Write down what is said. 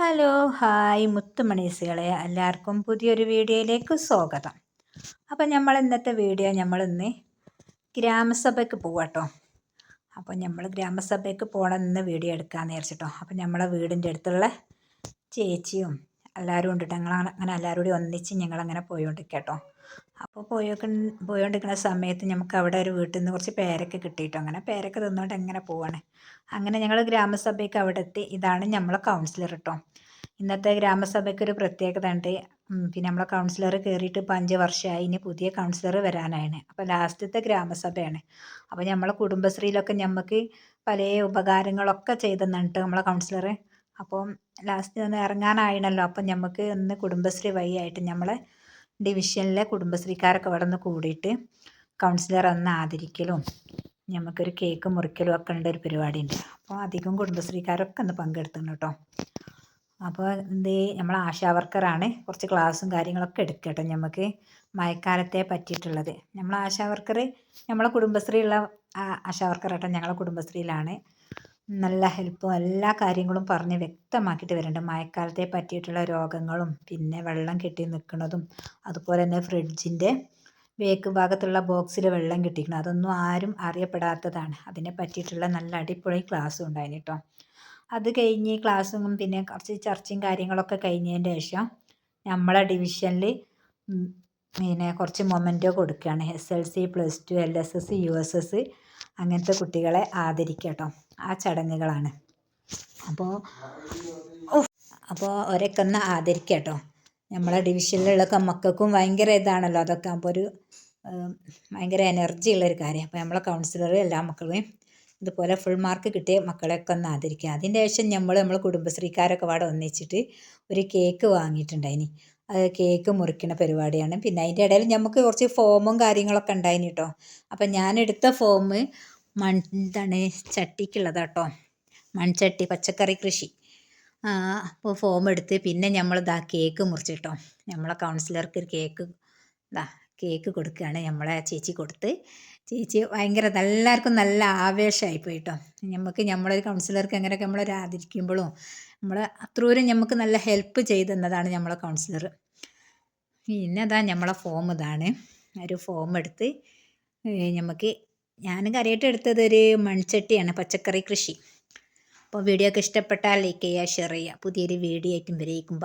Hello hi മുത്തുമണീസുകളെ. എല്ലാവർക്കും പുതിയൊരു വീഡിയോയിലേക്ക് സ്വാഗതം. അപ്പോൾ നമ്മൾ ഇന്നത്തെ വീഡിയോ നമ്മളിന്ന് ഗ്രാമസഭയ്ക്ക് പോവാട്ടോ അപ്പോൾ നമ്മൾ ഗ്രാമസഭയ്ക്ക് പോകണം ഇന്ന് വീഡിയോ എടുക്കാമെന്ന് വിചാരിച്ചിട്ടോ. അപ്പോൾ നമ്മളെ വീടിന്റെ അടുത്തുള്ള ചേച്ചിയും എല്ലാവരും ഉണ്ടിട്ട് ഞങ്ങൾ അങ്ങനെ എല്ലാവരും കൂടി ഒന്നിച്ച് ഞങ്ങളങ്ങനെ പോയോണ്ടിരിക്കട്ടോ അപ്പോൾ പോയൊക്കെ പോയോണ്ടിരിക്കുന്ന സമയത്ത് നമുക്ക് അവിടെ ഒരു വീട്ടിൽ നിന്ന് കുറച്ച് പേരൊക്കെ കിട്ടിയിട്ടോ അങ്ങനെ പേരൊക്കെ തിന്നുകൊണ്ട് എങ്ങനെ പോവാണ്. അങ്ങനെ ഞങ്ങൾ ഗ്രാമസഭയ്ക്ക് അവിടെ എത്തി. ഇതാണ് നമ്മളെ കൗൺസിലർ കേട്ടോ ഇന്നത്തെ ഗ്രാമസഭയ്ക്ക് ഒരു പ്രത്യേകത ഉണ്ട്. പിന്നെ നമ്മളെ കൗൺസിലർ കയറിയിട്ട് ഇപ്പം അഞ്ച് വർഷമായി ഇനി പുതിയ കൗൺസിലർ വരാനാണ്. അപ്പോൾ ലാസ്റ്റത്തെ ഗ്രാമസഭയാണ്. അപ്പോൾ നമ്മളെ കുടുംബശ്രീയിലൊക്കെ നമുക്ക് പല ഉപകാരങ്ങളൊക്കെ ചെയ്തെന്നിട്ട് നമ്മളെ കൗൺസിലർ അപ്പം ലാസ്റ്റ് ഇറങ്ങാനായിണല്ലോ. അപ്പം നമുക്ക് ഒന്ന് കുടുംബശ്രീ വഴിയായിട്ട് നമ്മളെ ഡിവിഷനിലെ കുടുംബശ്രീക്കാരൊക്കെ ഇവിടെ നിന്ന് കൂടിയിട്ട് കൗൺസിലർ അന്ന് ആദരിക്കലും നമുക്കൊരു കേക്ക് മുറിക്കലും ഒക്കെ ഉണ്ട് ഒരു പരിപാടി ഉണ്ട് അപ്പോൾ അധികം കുടുംബശ്രീക്കാരൊക്കെ ഒന്ന് പങ്കെടുത്തുണ്ട് കേട്ടോ. അപ്പോൾ എന്ത് നമ്മൾ ആശാ വർക്കറാണ്. കുറച്ച് ക്ലാസ്സും കാര്യങ്ങളൊക്കെ എടുക്കട്ടെ നമുക്ക് മഴക്കാലത്തെ പറ്റിയിട്ടുള്ളത്. നമ്മൾ ആശാ വർക്കർ നമ്മളെ കുടുംബശ്രീയുള്ള ആശാ വർക്കർ കേട്ടോ ഞങ്ങളെ കുടുംബശ്രീയിലാണ്. നല്ല ഹെൽപ്പും എല്ലാ കാര്യങ്ങളും പറഞ്ഞ് വ്യക്തമാക്കിയിട്ട് വരുന്നുണ്ട് മഴക്കാലത്തെ പറ്റിയിട്ടുള്ള രോഗങ്ങളും പിന്നെ വെള്ളം കെട്ടി നിൽക്കുന്നതും അതുപോലെ തന്നെ ഫ്രിഡ്ജിന്റെ ബേക്ക് ഭാഗത്തുള്ള ബോക്സിൽ വെള്ളം കിട്ടിക്കണം അതൊന്നും ആരും അറിയപ്പെടാത്തതാണ്. അതിനെ പറ്റിയിട്ടുള്ള നല്ല അടിപൊളി ക്ലാസ്സും ഉണ്ടായിരുന്നു കേട്ടോ അത് കഴിഞ്ഞ് ക്ലാസ്സും പിന്നെ കുറച്ച് ചർച്ചയും കാര്യങ്ങളൊക്കെ കഴിഞ്ഞതിന് ശേഷം നമ്മളെ ഡിവിഷനിൽ പിന്നെ കുറച്ച് മൊമെന്റോ കൊടുക്കുകയാണ് S L C plus two L S S U S S അങ്ങനത്തെ കുട്ടികളെ ആദരിക്കുക കേട്ടോ ആ ചടങ്ങുകളാണ്. അപ്പോൾ അപ്പോൾ അവരൊക്കെ ഒന്ന് ആദരിക്കുക കേട്ടോ. നമ്മളെ ഡിവിഷനിലുള്ള മക്കൾക്കും ഭയങ്കര ഇതാണല്ലോ. അതൊക്കെ അപ്പോൾ ഒരു ഭയങ്കര എനർജി ഉള്ളൊരു കാര്യം. അപ്പോൾ നമ്മളെ കൗൺസിലർ എല്ലാ മക്കളെയും ഇതുപോലെ ഫുൾ മാർക്ക് കിട്ടിയ മക്കളെയൊക്കെ ഒന്ന് ആദരിക്കുക അതിന്റെ ശേഷം നമ്മൾ നമ്മൾ കുടുംബശ്രീക്കാരൊക്കെ അവിടെ ഒന്നിച്ചിട്ട് ഒരു കേക്ക് വാങ്ങിയിട്ടുണ്ടായിനി. അത് കേക്ക് മുറിക്കുന്ന പരിപാടിയാണ്. പിന്നെ അതിന്റെ ഇടയിൽ നമുക്ക് കുറച്ച് ഫോമും കാര്യങ്ങളൊക്കെ ഉണ്ടായിന് കേട്ടോ. അപ്പം ഞാൻ എടുത്ത ഫോം മൺ എന്താണ് ചട്ടിക്കുള്ളതാട്ടോ. മൺചട്ടി പച്ചക്കറി കൃഷി. അപ്പോൾ ഫോം എടുത്ത് പിന്നെ നമ്മളിതാ കേക്ക് മുറിച്ചിട്ടോ. നമ്മളെ കൗൺസിലർക്ക് ഒരു കേക്ക് ഇതാ കേക്ക് കൊടുക്കുകയാണ് നമ്മളെ ചേച്ചി കൊടുത്ത്. ചേച്ചി ഭയങ്കര എല്ലാവർക്കും നല്ല ആവേശമായി പോയിട്ടോ. നമുക്ക് നമ്മളൊരു കൗൺസിലർക്ക് എങ്ങനെയൊക്കെ നമ്മളെ ആദരിക്കുമ്പോഴും നമ്മൾ അത്രൂരം നമുക്ക് നല്ല ഹെൽപ്പ് ചെയ്തെന്നതാണ് നമ്മളെ കൗൺസിലർ പിന്നെ അതാ നമ്മളെ ഫോം ഇതാണ്. ഒരു ഫോം എടുത്ത് നമുക്ക് ഞാൻ കറിയായിട്ട് എടുത്തത് ഒരു മൺചട്ടിയാണ് പച്ചക്കറി കൃഷി. അപ്പോൾ വീഡിയോ ഒക്കെ ഇഷ്ടപ്പെട്ടാൽ ലൈക്ക് ചെയ്യുക ഷെയർ ചെയ്യുക. പുതിയൊരു വീഡിയോ ആയിട്ടും വരേക്കും.